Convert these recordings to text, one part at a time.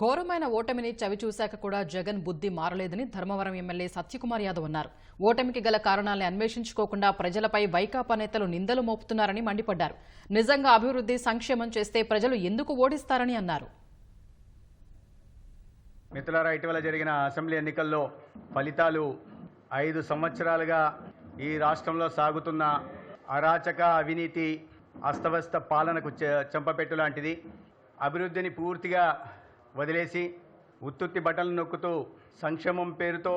ఘోరమైన ఓటమిని చవిచూశాక కూడా జగన్ బుద్ధి మారలేదని ధర్మవరం ఎమ్మెల్యే సత్యకుమార్ యాదవ్ అన్నారు. ఓటమికి గల కారణాలను అన్వేషించుకోకుండా ప్రజలపై వైకాపా నేతలు నిందలు మోపుతున్నారని మండిపడ్డారు. నిజంగా అభివృద్ధి సంక్షేమం చేస్తే ప్రజలు ఎందుకు ఓడిస్తారని అన్నారు. మిత్రులారా ఇటీవల జరిగిన అసెంబ్లీ ఎన్నికల్లో ఫలితాలు ఐదు సంవత్సరాలుగా ఈ రాష్ట్రంలో సాగుతున్న అరాచక అవినీతి అస్తవ్యస్త పాలనకు చెంపపెట్టు లాంటిది. అభివృద్ధిని పూర్తిగా వదిలేసి ఉత్తుత్తి బట్టలు నొక్కుతూ సంక్షేమం పేరుతో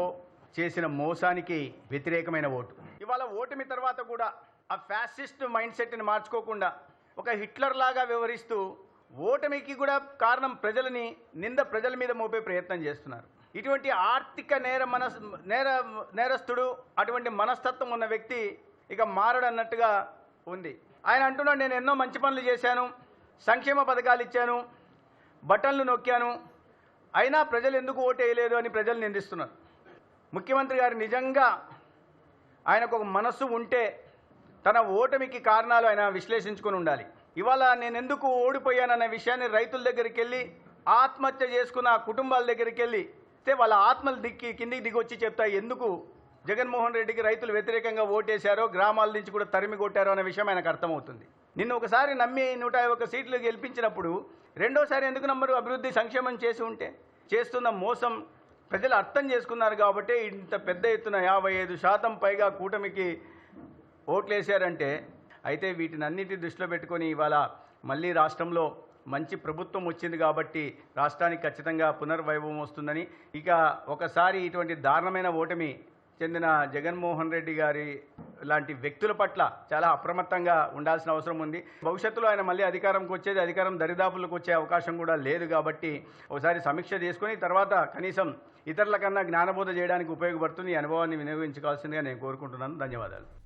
చేసిన మోసానికి వ్యతిరేకమైన ఓటు. ఇవాళ ఓటమి తర్వాత కూడా ఆ ఫ్యాసిస్ట్ మైండ్ సెట్ని మార్చుకోకుండా ఒక హిట్లర్ లాగా వివరిస్తూ ఓటమికి కూడా కారణం ప్రజలని నింద ప్రజల మీద మోపే ప్రయత్నం చేస్తున్నారు. ఇటువంటి ఆర్థిక నేర మనస్ నేర నేరస్తుడు అటువంటి మనస్తత్వం ఉన్న వ్యక్తి ఇక మారడన్నట్టుగా ఉంది. ఆయన అంటున్నాడు నేను ఎన్నో మంచి పనులు చేశాను సంక్షేమ పథకాలు ఇచ్చాను బటన్లు నొక్కాను. అయినా ప్రజలు ఎందుకు ఓటేయలేదు అని ప్రజలు నిందిస్తున్నారు. ముఖ్యమంత్రి గారు నిజంగా ఆయనకు ఒక మనస్సు ఉంటే తన ఓటమికి కారణాలు ఆయన విశ్లేషించుకొని ఉండాలి. ఇవాళ నేను ఎందుకు ఓడిపోయానన్న విషయాన్ని రైతుల దగ్గరికి వెళ్ళి ఆత్మహత్య చేసుకున్న కుటుంబాల దగ్గరికి వెళ్ళి అయితే వాళ్ళ ఆత్మలు దిక్కి కిందికి దిగొచ్చి వచ్చి చెప్తాయి ఎందుకు జగన్మోహన్ రెడ్డికి రైతులు వ్యతిరేకంగా ఓటేశారో గ్రామాల నుంచి కూడా తరిమి కొట్టారో అనే విషయం ఆయనకు అర్థమవుతుంది. నిన్ను ఒకసారి నమ్మి నూట యాభై సీట్లు గెలిపించినప్పుడు రెండోసారి ఎందుకు నమ్మరు అభివృద్ధి సంక్షేమం చేసి ఉంటే? చేస్తున్న మోసం ప్రజలు అర్థం చేసుకున్నారు కాబట్టి ఇంత పెద్ద ఎత్తున యాభై ఐదు శాతం పైగా కూటమికి ఓట్లేశారంటే అయితే వీటిని అన్నిటి దృష్టిలో పెట్టుకొని ఇవాళ మళ్ళీ రాష్ట్రంలో మంచి ప్రభుత్వం వచ్చింది కాబట్టి రాష్ట్రానికి ఖచ్చితంగా పునర్వైభవం వస్తుందని. ఇక ఒకసారి ఇటువంటి దారుణమైన ఓటమి చెందిన జగన్మోహన్ రెడ్డి గారి లాంటి వ్యక్తుల పట్ల చాలా అప్రమత్తంగా ఉండాల్సిన అవసరం ఉంది. భవిష్యత్తులో ఆయన మళ్ళీ అధికారంకి వచ్చేది అధికారం దరిదాపులకు వచ్చే అవకాశం కూడా లేదు కాబట్టి ఒకసారి సమీక్ష చేసుకుని తర్వాత కనీసం ఇతరుల కన్నా జ్ఞానబోధ చేయడానికి ఉపయోగపడుతుంది ఈ అనుభవాన్ని వినియోగించుకోవాల్సిందిగా నేను కోరుకుంటున్నాను. ధన్యవాదాలు.